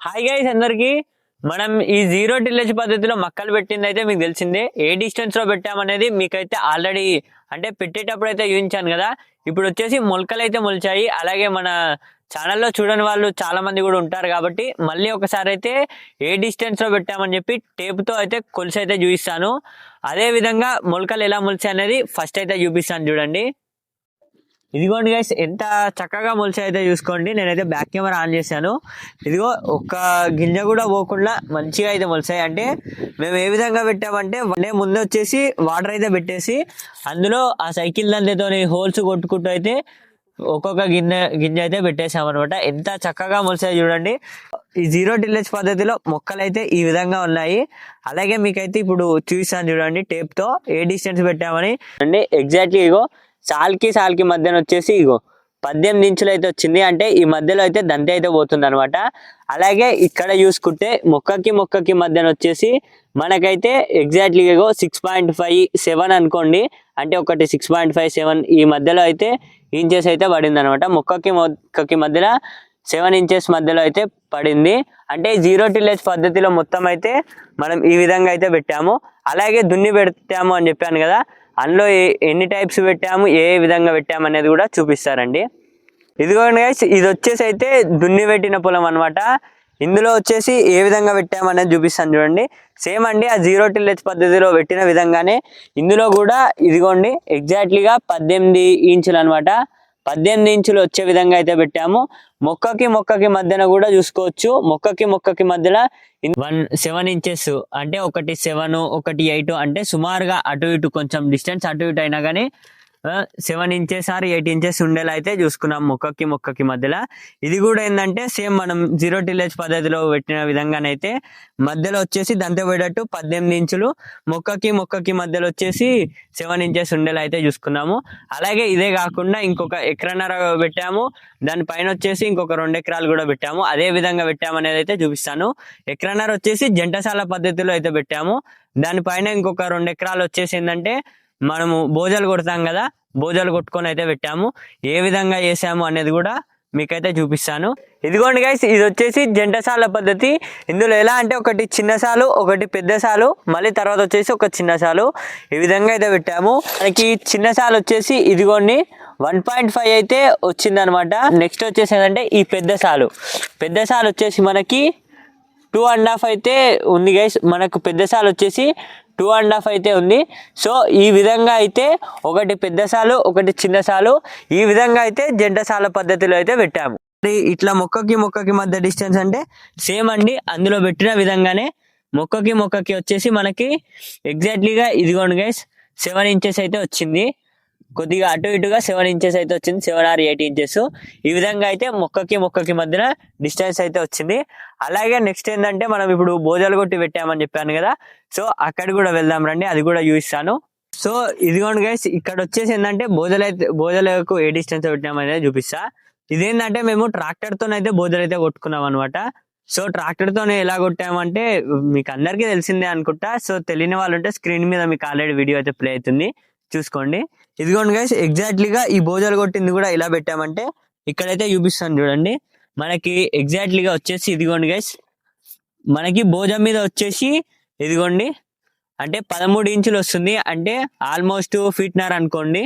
Hi guys అందరికి. మనం ఈ జీరో టిల్లేజ్ పద్ధతిలో మక్కలు పెట్టింది అయితే మీకు తెలిసిందే. ఏ డిస్టెన్స్లో పెట్టామనేది మీకైతే ఆల్రెడీ అంటే పెట్టేటప్పుడు అయితే చూపించాను కదా. ఇప్పుడు వచ్చేసి మొలకలు అయితే మొలిచాయి. అలాగే మన ఛానల్లో చూడని వాళ్ళు చాలా మంది కూడా ఉంటారు కాబట్టి మళ్ళీ ఒకసారి అయితే ఏ డిస్టెన్స్లో పెట్టామని చెప్పి టేప్తో అయితే కొలిసి అయితే చూపిస్తాను. అదే విధంగా మొలకలు ఎలా మొలిచాయి అనేది ఫస్ట్ అయితే చూపిస్తాను చూడండి. ఇదిగోండి గైస్ ఎంత చక్కగా మొలిచి అయితే చూసుకోండి. నేనైతే బ్యాక్ కెమెరా ఆన్ చేశాను. ఇదిగో ఒక్క గింజ కూడా పోకుండా మంచిగా అయితే మొలిచాయి. అంటే మేము ఏ విధంగా పెట్టామంటే వన్ ముందు వచ్చేసి వాటర్ అయితే పెట్టేసి అందులో ఆ సైకిల్ దండతో హోల్స్ కొట్టుకుంటూ అయితే ఒక్కొక్క గిన్నె గింజ అయితే పెట్టేసామన్నమాట ఎంత చక్కగా మొలిసాయి చూడండి. ఈ జీరో టిల్లేజ్ పద్ధతిలో మొక్కలు అయితే ఈ విధంగా ఉన్నాయి. అలాగే మీకైతే ఇప్పుడు చూసాను చూడండి టేప్తో ఏ డిస్టెన్స్ పెట్టామని అండి ఎగ్జాక్ట్లీ ఇగో సాల్కి సాల్కి మధ్యన వచ్చేసి ఇగో పద్దెనిమిది ఇంచులు అయితే వచ్చింది. అంటే ఈ మధ్యలో అయితే దంతి అయితే పోతుంది అనమాట అలాగే ఇక్కడ చూసుకుంటే మొక్కకి మొక్కకి మధ్యన వచ్చేసి మనకైతే ఎగ్జాక్ట్లీ ఇగో సిక్స్ పాయింట్ ఫైవ్ సెవెన్ అనుకోండి. అంటే ఒకటి సిక్స్ పాయింట్ ఫైవ్ సెవెన్ ఈ మధ్యలో అయితే ఇంచెస్ అయితే పడింది అనమాట మొక్కకి మొక్కకి మధ్యలో సెవెన్ ఇంచెస్ మధ్యలో అయితే పడింది. అంటే జీరో టిల్లేజ్ పద్ధతిలో మొత్తం అయితే మనం ఈ విధంగా అయితే పెట్టాము. అలాగే దున్ని పెడతాము అని చెప్పాను కదా. అందులో ఏ- ఎన్ని టైప్స్ పెట్టాము ఏ విధంగా పెట్టాము అనేది కూడా చూపిస్తారండి. ఇదిగోండి గైస్ ఇది వచ్చేసి అయితే దున్ని పెట్టిన పొలం అన్నమాట. ఇందులో వచ్చేసి ఏ విధంగా పెట్టామనేది చూపిస్తాను చూడండి. సేమ్ అండి ఆ జీరో టిల్లేజ్ పద్ధతిలో పెట్టిన విధంగానే. ఇందులో కూడా ఇదిగోండి ఎగ్జాక్ట్లీగా పద్దెనిమిది ఇంచులు అనమాట పద్దెనిమిది ఇంచులు వచ్చే విధంగా అయితే పెట్టాము. మొక్కకి మొక్కకి మధ్యన కూడా చూసుకోవచ్చు. మొక్కకి మొక్కకి మధ్యన వన్ సెవెన్ ఇంచెస్ అంటే ఒకటి సెవెన్ ఒకటి ఎయిట్ అంటే సుమారుగా అటు ఇటు కొంచెం డిస్టెన్స్ అటు ఇటు అయినా కానీ seven inches or eight inches ఉండేలా అయితే చూసుకున్నాం మొక్కకి మొక్కకి మధ్యలో. ఇది కూడా ఏంటంటే సేమ్ మనం జీరో టిలేజ్ పద్ధతిలో పెట్టిన విధంగానైతే మధ్యలో వచ్చేసి దంత పోయేటట్టు పద్దెనిమిది ఇంచులు మొక్కకి మొక్కకి మధ్యలో వచ్చేసి సెవెన్ ఇంచెస్ ఉండేలా అయితే చూసుకున్నాము. అలాగే ఇదే కాకుండా ఇంకొక ఎకరన్నర పెట్టాము. దానిపైన వచ్చేసి ఇంకొక రెండు ఎకరాలు కూడా పెట్టాము. అదే విధంగా పెట్టామనేది అయితే చూపిస్తాను. ఎకరన్నర వచ్చేసి జంటసాల పద్ధతిలో అయితే పెట్టాము. దానిపైన ఇంకొక రెండు ఎకరాలు వచ్చేసి ఏంటంటే మనము భోజాలు కొడతాం కదా భోజాలు కొట్టుకొని అయితే పెట్టాము. ఏ విధంగా చేసాము అనేది కూడా మీకైతే చూపిస్తాను. ఇదిగోండి గైస్ ఇది వచ్చేసి జంటసాల పద్ధతి. ఇందులో ఎలా అంటే ఒకటి చిన్న సాలు ఒకటి పెద్ద సాలు మళ్ళీ తర్వాత వచ్చేసి ఒక చిన్న సాలు. ఈ విధంగా అయితే పెట్టాము. మనకి చిన్న సాలు వచ్చేసి ఇదిగోండి వన్ పాయింట్ ఫైవ్ అయితే వచ్చిందనమాట. నెక్స్ట్ వచ్చేసి ఏంటంటే ఈ పెద్ద సాలు. పెద్ద సాలు వచ్చేసి మనకి టూ అండ్ హాఫ్ అయితే ఉంది గైస్ మనకు పెద్ద సాలు వచ్చేసి టూ అండ్ హాఫ్ అయితే ఉంది. సో ఈ విధంగా అయితే ఒకటి పెద్ద సాలు ఒకటి చిన్న సాలు. ఈ విధంగా అయితే జంట సాల పద్ధతిలో అయితే పెట్టాము. ఇట్లా మొక్కకి మొక్కకి మధ్య డిస్టెన్స్ అంటే సేమ్ అండి. అందులో పెట్టిన విధంగానే మొక్కకి మొక్కకి వచ్చేసి మనకి ఎగ్జాక్ట్లీగా ఇదిగోండి గైస్ సెవెన్ ఇంచెస్ అయితే వచ్చింది. కొద్దిగా అటు ఇటుగా సెవెన్ ఇంచెస్ అయితే వచ్చింది సెవెన్ ఆర్ ఎయిట్ ఇంచెస్ ఈ విధంగా అయితే మొక్కకి మొక్కకి మధ్యన డిస్టెన్స్ అయితే వచ్చింది. అలాగే నెక్స్ట్ ఏంటంటే మనం ఇప్పుడు భోజాలు కొట్టి పెట్టామని చెప్పాను కదా. సో అక్కడ కూడా వెళ్దాం రండి అది కూడా చూపిస్తాను. సో ఇదిగోండి గైస్ ఇక్కడ వచ్చేసి ఏంటంటే భోజలు అయితే భోజలకు ఏ డిస్టెన్స్ పెట్టామనేది చూపిస్తా. ఇదేంటంటే మేము ట్రాక్టర్తో అయితే భోజలు అయితే కొట్టుకున్నాం అనమాట సో ట్రాక్టర్తో ఎలా కొట్టామంటే మీకు అందరికీ తెలిసిందే అనుకుంటా. సో తెలియని వాళ్ళు ఉంటే స్క్రీన్ మీద మీకు ఆల్రెడీ వీడియో అయితే ప్లే అవుతుంది. చూసుకోండి. ఇదిగోండి గైస్ ఎగ్జాక్ట్లీగా ఈ భోజాలు కొట్టింది కూడా ఇలా పెట్టామంటే ఇక్కడైతే చూపిస్తాను చూడండి. మనకి ఎగ్జాక్ట్లీగా వచ్చేసి ఇదిగోండి గైస్ మనకి భోజం మీద వచ్చేసి ఇదిగోండి అంటే పదమూడు ఇంచులు వస్తుంది. అంటే ఆల్మోస్ట్ ఫీట్నర్ అనుకోండి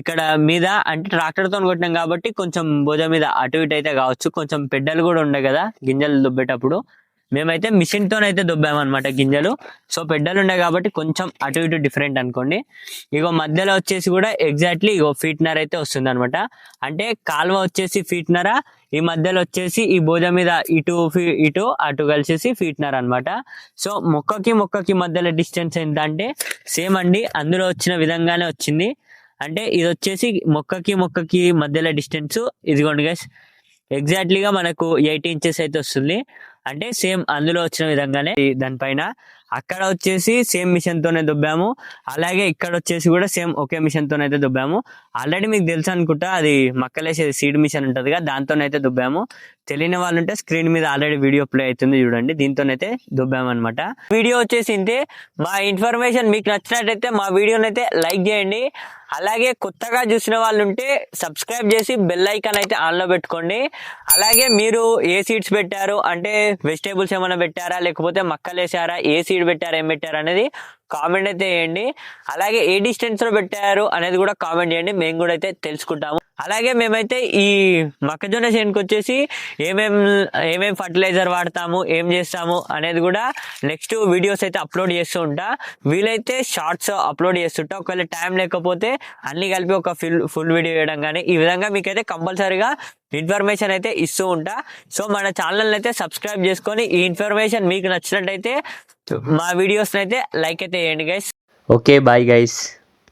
ఇక్కడ మీద అంటే ట్రాక్టర్తో కొట్టినాం కాబట్టి కొంచెం భోజనం మీద అటు ఇటు అయితే కావచ్చు. కొంచెం పెడ్డలు కూడా ఉండే కదా గింజలు దుబ్బేటప్పుడు. మేమైతే మిషన్తోనైతే దొబ్బామన్నమాట గింజలు. సో పెడ్డలు ఉన్నాయి కాబట్టి కొంచెం అటు ఇటు డిఫరెంట్ అనుకోండి. ఇగో మధ్యలో వచ్చేసి కూడా ఎగ్జాక్ట్లీ ఇగో ఫీట్నర్ అయితే వస్తుంది అనమాట అంటే కాలువ వచ్చేసి ఫీట్నరా ఈ మధ్యలో వచ్చేసి ఈ భుజం మీద ఇటు ఫీ- ఇటు అటు కలిసేసి ఫీట్నర్ అనమాట సో మొక్కకి మొక్కకి మధ్యలో డిస్టెన్స్ ఎంత అంటే సేమ్ అండి. అందులో వచ్చిన విధంగానే వచ్చింది. అంటే ఇది వచ్చేసి మొక్కకి మొక్కకి మధ్యలో డిస్టెన్స్. ఇదిగోండి గైస్ ఎగ్జాక్ట్లీగా మనకు ఎయిట్ ఇంచెస్ అయితే వస్తుంది. అంటే సేమ్ అందులో వచ్చిన విధంగానే ఈ దానిపైన అక్కడ వచ్చేసి సేమ్ మిషన్ తోనే దుబ్బాము. అలాగే ఇక్కడ వచ్చేసి కూడా సేమ్ ఒకే మిషన్ తోనైతే దుబ్బాము. ఆల్రెడీ మీకు తెలుసు అనుకుంటా అది మక్కలేసేది సీడ్ మిషన్ ఉంటుంది కదా దాంతోనైతే దుబ్బాము. తెలియని వాళ్ళు ఉంటే స్క్రీన్ మీద ఆల్రెడీ వీడియో ప్లే అవుతుంది చూడండి దీంతోనైతే దుబ్బాము అనమాట వీడియో వచ్చేసి ఇంతే. మా ఇన్ఫర్మేషన్ మీకు నచ్చినట్టయితే మా వీడియోని అయితే లైక్ చేయండి. అలాగే కొత్తగా చూసిన వాళ్ళు ఉంటే సబ్స్క్రైబ్ చేసి బెల్ ఐకాన్ అయితే ఆన్లో పెట్టుకోండి. అలాగే మీరు ఏ సీడ్స్ పెట్టారు? అంటే వెజిటేబుల్స్ ఏమైనా పెట్టారా? లేకపోతే మక్కలు ఏ ఏ సీడ్ పెట్టారు ఏం పెట్టారు అనేది కామెంట్ అయితే చేయండి. అలాగే ఏ డిస్టెన్స్లో పెట్టారు అనేది కూడా కామెంట్ చేయండి. మేము కూడా అయితే తెలుసుకుంటాము. అలాగే మేమైతే ఈ మొక్కజొన్న చేనుకి వచ్చేసి ఏమేం ఏమేం ఫర్టిలైజర్ వాడతాము ఏం చేస్తాము అనేది కూడా నెక్స్ట్ వీడియోస్ అయితే అప్లోడ్ చేస్తూ ఉంటా. వీలైతే షార్ట్స్ అప్లోడ్ చేస్తుంటా ఒకవేళ టైం లేకపోతే అన్ని కలిపి ఒక ఫుల్ ఫుల్ వీడియో వేయడం కానీ ఈ విధంగా మీకైతే కంపల్సరీగా ఇన్ఫర్మేషన్ అయితే ఇస్తూ ఉంటా. సో మన ఛానల్ అయితే సబ్స్క్రైబ్ చేసుకొని ఈ ఇన్ఫర్మేషన్ మీకు నచ్చినట్టయితే మా వీడియోస్ అయితే లైక్ అయితే చేయండి గైస్ ఓకే బాయ్ గైస్